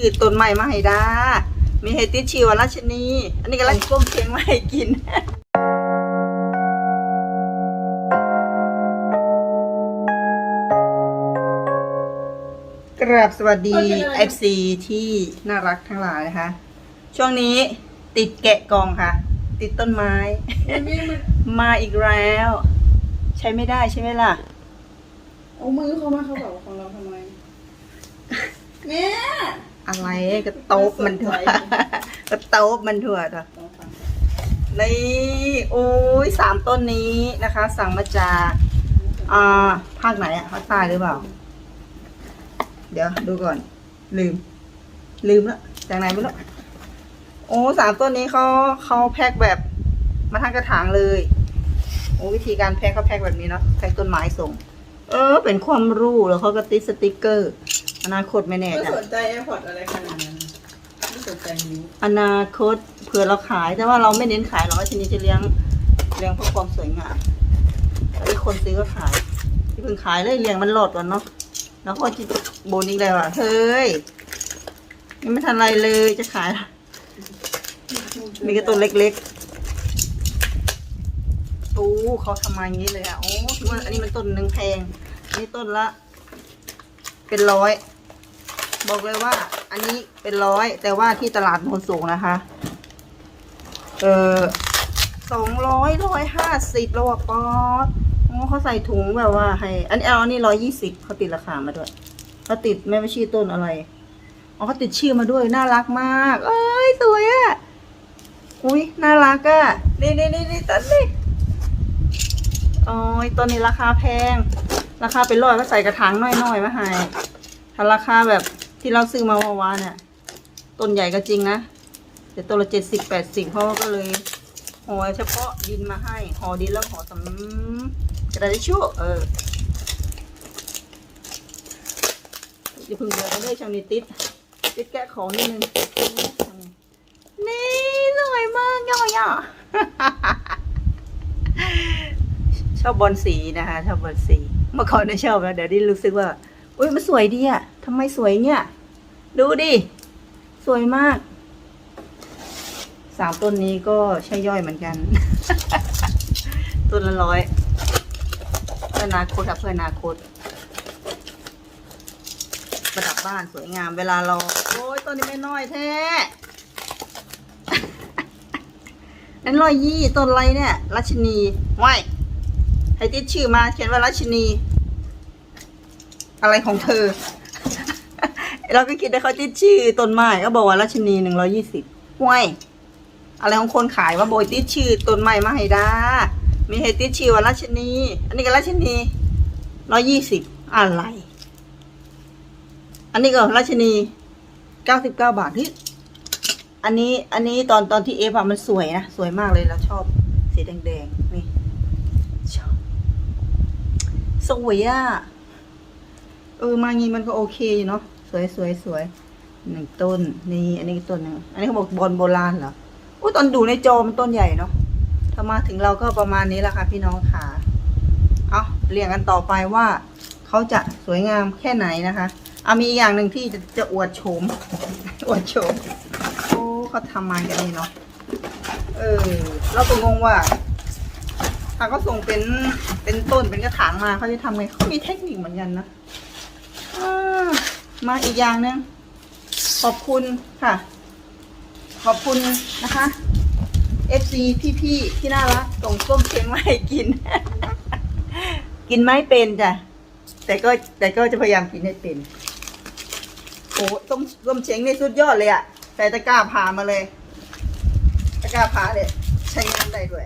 คือต้นใหม่มาให้ดามีเฮติชีวราชนี อันนี้ก็รัชก้มเชียงมาให้กิน กราบสวัสดี FC ที่น่ารักทั้งหลายนะคะ ช่วงนี้ติดแกะกองค่ะ ติดต้นไม้ มาอีกแล้ว ใช้ไม่ได้ใช่ไหมล่ะ เอามือเขามาเขาบอกของเราทำไมแม่ อะไรกระโต๊บมันถั่วกระโต๊บมันถั่วจ้ะนี่โอ้ยสามต้นนี้นะคะ สั่งมาจากอ่าภาคไหนอะภาคใต้หรือเปล่า เดี๋ยวดูก่อน ลืม ลืมแล้วจากไหนไม่รู้โอ้สามต้นนี้เขาเขาแพ็คแบบมาทั้งกระถางเลยโอ้วิธีการแพ็คเขาแพ็คแบบนี้เนาะแพ็คต้นไม้ส่ง เออ เป็นความรู้แล้วเขาก็ติดสติกเกอร์ อนาคตไม่แน่ไม่จ้ะสนใจแอร์พอร์ตอะไรขนาดนั้นไม่สนใจนิ้วอนาคตเผื่อเราขาย แต่ว่าเราไม่เน้นขายหรอกว่าทีนี้จะเลี้ยงเลี้ยงเพื่อความสวยงามไอ้คนซื้อก็ขาย ที่เพิ่งขายเลยเลี้ยงมันหลดก่อนเนาะแล้วก็จะโบนอีกแล้วอะเฮ้ยยังไม่ทันไรเลยจะขายละมีกระต้นเล็กๆโอ้เขาทำมาอย่างนี้เลยอะโอ้ถือว่าอันนี้มันต้นหนึ่งแพงอันนี้ต้นละ เป็นร้อย บอกเลยว่า อันนี้เป็นร้อยแต่ว่าที่ตลาดโนนสูงนะคะ เออสองร้อยร้อยห้าสิบแล้วอะป๊อดเขาใส่ถุงแบบว่าให้ อันนี้เอาอันนี้ร้อยยี่สิบเขาติดราคามาด้วยเขาติดแม่ไม่ชื่อต้นอะไรอ๋อเขาติดชื่อมาด้วยน่ารักมาก เอ้ยสวยอะอุ้ยน่ารักอะนี่นี่นี่นี่ต้นนี้โอ้ยต้นนี้ราคาแพง ราคาเป็นร้อยก็ใส่กระถางน้อยๆมาให้ถ้าราคาแบบ ที่เราซื้อมาเมื่อวาเนี่ย ต้นใหญ่ก็จริงนะแต่ตัวละเจ็ดสิบแปดสิบเพราะว่าก็เลยห่อเฉพาะดินมาให้ห่อดินแล้วห่อสำกระดาษทิชชู่เอออย่าเพึ่งเดือดกันเลยชาวนิติดติดแกะของนิดนึงนี่สวยมากย่อย่อชอบบอลสีนะคะ ชอบบอลสี เมื่อก่อนไม่ชอบแล้วเดี๋ยวนี้รู้สึกว่า อุ้ยมันสวยดีอะทำไมสวยเนี่ย ดูดิ สวยมาก สามต้นนี้ก็ใช่ย่อยเหมือนกัน ต้นละร้อยเพื่อนาคตครับเพื่อนาคต ประดับบ้านสวยงามเวลาเรา โอ้ยต้นนี้ไม่น้อยแท้นั่นร้อยยี่ต้นอะไรเนี่ยรัชนีไว้ให้ติดชื่อมาเขียนว่ารัชนี อะไรของเธอ เราก็คิดว่าเขาติดชื่อต้นไม้ก็บอกว่ารัชนีหนึ่งร้อยี่สิบห่วย อะไรของคนขายว่าโบยติดชื่อต้นไม้มาให้ดามีให้ติดชื่อว่ารัชนี อันนี้ก็รัชนีร้อยี่สิบอะไร อันนี้ก็รัชนีเก้าสิบเก้าบาทที่อันนี้อันนี้ตอนตอนที่เอฟอะมันสวยนะ สวยมากเลยเราชอบสีแดงๆนี่ชอบสวยอะ เออมางี้มันก็โอเคอยู่เนาะสวยสวยสวยหนึ่งต้นนี่อันนี้ต้นหนึ่งอันนี้เขาบอกบอลโบราณเหรออุ้ยตอนดูในจอมันต้นใหญ่เนาะถ้ามาถึงเราก็ประมาณนี้แหละค่ะ พี่น้องค่ะเอาเรียงกันต่อไปว่าเขาจะสวยงามแค่ไหนนะคะเอามีอีกอย่างหนึ่งที่จะจะอวดโฉมอวดโฉมโอ้เขาทำมากันนี่เนาะเออเราก็งงว่าถ้าเขาส่งเป็นเป็นต้นเป็นกระถางมาเขาจะทำไงเขามีเทคนิคเหมือนกันนะ มาอีกอย่างหนึงขอบคุณค่ะ ขอบคุณนะคะ FC พี่ๆที่น่ารักส่งส้มเชียงมาให้กิน กินไม่เป็นจ้ะ แต่ก็แต่ก็จะพยายามกินให้เป็น โอ้ต้มส้มเชียงนี่สุดยอดเลยอะใส่ตะกร้าผ่ามาเลย ตะกร้าผ่าเลยใช้งานได้ด้วย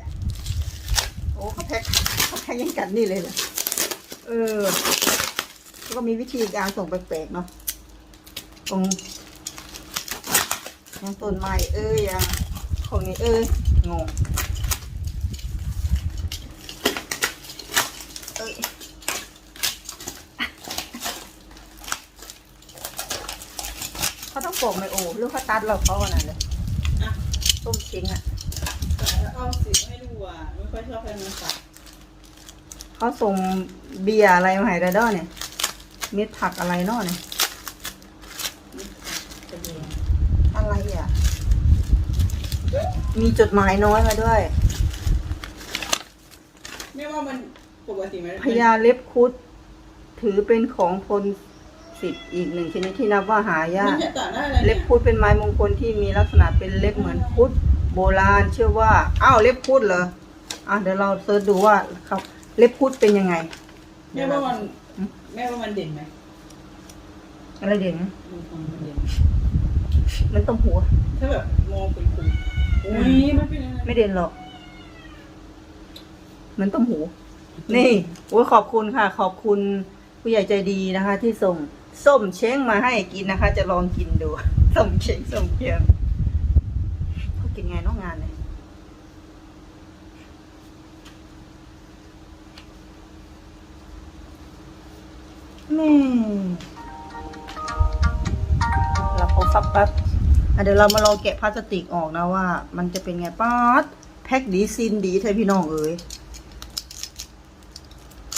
โอ้เขาแพ็คเขาแพ็คยังกันนี่เลยเหรอเออ ก็มีวิธีการส่งแปลกๆเนาะตรงยังต้นไม้เอ้ยยังของนี้เอ้ยงงเอ้ยเขาต้องปลูกไหมโอ้หรือเขาตัดเราเขาขนาดเลยอะต้มเช้งอะเอาสีให้ดูอะไม่ค่อยชอบให้มันสับเขาส่งเบียร์อะไรมาให้ได้ด้อเนี่ย เม็ดผักอะไรเนาะเนี่ยเป็นดูอะไรอะ มีจดหมายน้อยมาด้วย ไม่ว่ามันปกติไหมพญาเล็บคุด ถือเป็นของพลสิทธิ์อีกหนึ่งชนิดที่นับว่าหายามักนจะตัดได้อะไรเล็เนี่บยคุดเป็นไม้มงคลที่มีลักษณะเป็นเล็บเหมือนคุด โบราณเชื่อว่า อ้าวเล็บคุดเหรอ อะเดี๋ยวเราเซิร์ชดูว่าเขาเล็บคุดเป็นยังไงแม่ว่ามัน แม่ว่ามันเด่นไหมอะไรเด่นมันเด่นมันต้มหัว ถ้าแบบมองเป็นคุณอุ้ยมันเป็นอะไรไม่เด่นหรอก มันต้มหู นี่โอ้ยขอบคุณค่ะ ขอบคุณผู้ใหญ่ใจดีนะคะ ที่ส่งส้มเช้งมาให้กินนะคะ จะลองกินดูส้มเช้งส้มเคียงเขากินไงน้องงานเนี่ย แม่เราพอฟับแป๊บอะเดี๋ยวเรามาลองแกะพลาสติกออกนะว่า มันจะเป็นไงป๊าดแพ็คดีซินดีใช่พี่น้องเอ๋ย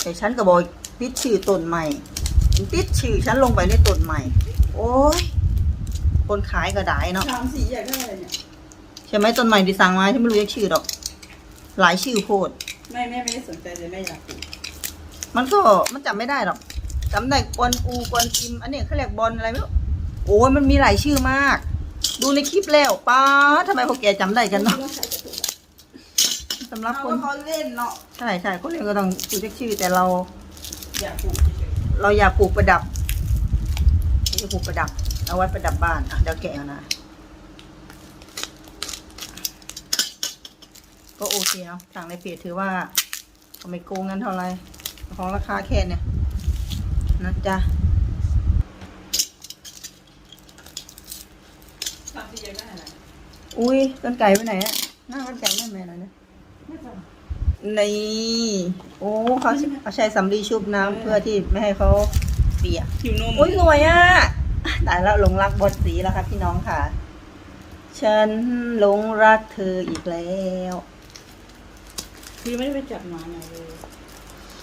แต่ฉันก็บอกติดชื่อต้นใหม่ติดชื่อฉันลงไปในต้นใหม่ โอ้ยคนขายก็ได้เนาะสามสีอยากได้อะไรเนี่ยใช่ไหมต้นใหม่ที่สั่งมาฉันไม่รู้จะชื่อหรอก หลายชื่อโพดไม่แม่ไม่ได้สนใจเลยแม่อยากปลูกมันก็มันจำไม่ได้หรอก จำได้กวนอูกวนอิม อันนี้เขาเรียกบอลอะไรไม่รู้โอ้ยมันมีหลายชื่อมาก ดูในคลิปแล้วป้าดทำไมพวกแกจำได้กันเนาะต้องใช้กระตุกอะสำหรับเอาคนว่าเขาเล่นเนาะใช่ใช่คนเรียนก็ต้องดูเช็คชื่อแต่เราอยากปลูกเฉยเราอยากปลูกประดับไม่ใช่ปลูกประดับเอาไว้ประดับบ้านอะเดี๋ยวแกะเอานะก็โอเคเนาะสั่งในเพจถือว่าก็ไม่โกงกันเท่าไหรของราคาแค่เนี่ย นะจ๊ะๆสามสีอยากได้อะไรอุ้ยต้นไก่ไปไหนอะหน้าต้นไก่แม่แม่หน่อยนะไม่จนี่โอ้เขาเขาใช้สำลีชุบน้ำเพื่อที่ไม่ให้เขาเปียกำหิวนมอุ้ยสวยอะตายแล้วหลงรักบทสีแล้วค่ะพี่น้องค่ะ ฉันหลงรักเธออีกแล้วคือไม่ได้ไปจับมาไงเลย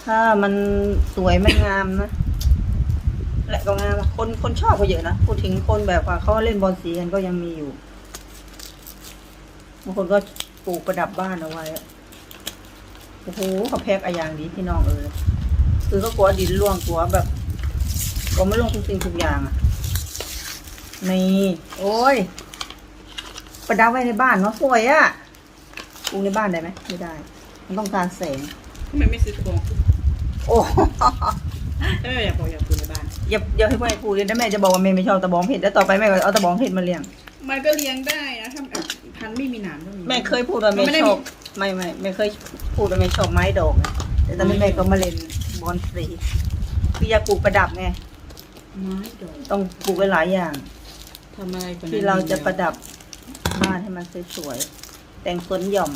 ถ้ามันสวยมันงามนะ และก็งามอะคนคนชอบก็เยอะนะพูดถึงคนแบบว่าเขาเล่นบอลสีกันก็ยังมีอยู่บางคนก็ปลูกประดับบ้านเอาไว้อะโอ้โหเขาแพ็กอะอย่างดีพี่น้องเออคือเขากลัวดินร่วงกลัวแบบกลัวไม่ร่วงทุกสิ่งทุกอย่างอะนี่โอ้ย ประดับไว้ในบ้านเนาะสวยอะปลูกในบ้านได้ไหมไม่ได้ มันต้องการแสงทำไมไม่ซื้อตะบองโอ้ถ้าแม่อยากปลูกอยากปลูกในบ้าน อย่าอย่าให้แม่พูดเลยนะแม่จะบอกว่าแม่ไม่ชอบตะบองเผ็ดแล้วต่อไปแม่ก็เอาตะบองเผ็ดมาเลี้ยง มันก็เลี้ยงได้นะถ้าแบบพันธุ์ไม่มีหนามก็มี แม่เคยพูดว่าแม่มันไม่ได้ชมี อบไม่ไม่ไม่เคยพูดว่าแม่ชอบไม้ดอกนะแต่ตอนนี้แม่ก็มาเล่นบอลสีพี่อยากปลูกประดับไงไม้ดอกต้องปลูกไว้หลายอย่าง ทำอะไรกว่นั้นที่เราจะประดับบ้านให้มันสวยๆ แต่งต้นหย่อม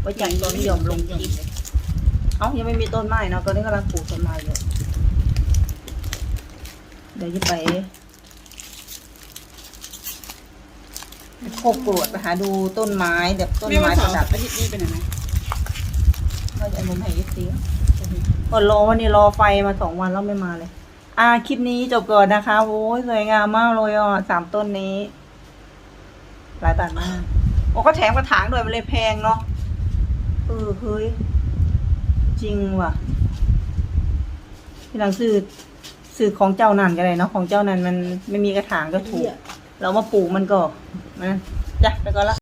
ไว้แต่งต้นหย่อมลงคลิปเอ้ายังไม่มีต้นไม้เนาะตอนนี้กำลังปลูกต้นไม้เลย เดี๋ยวจะไปโคกกรวดไปหาดูต้นไม้แบบต้นไม่ไม้ว่าปเสาระร์ดับอาทิตย์นี้เป็นยังไงเราจะเอานมให้ยิซีก็รอวันนี้รอไฟมาสองวันแล้วไม่มาเลย อ่าคลิปนี้จบก่อนนะคะโอ้ยสวยงามมากเลยอะสามต้นนี้ หลายบาทมากโอ้ก็แถมกระถางด้วยมันเลยแพงเนาะเออเฮ้ยจริงว่ะที่หลังซื้อ ซื้อของเจ้านั่นก็ได้เนาะของเจ้านั่นมันไม่มีกระถางก็ถูก เรามาปลูกมันก็มันจ้ะไปก่อนละ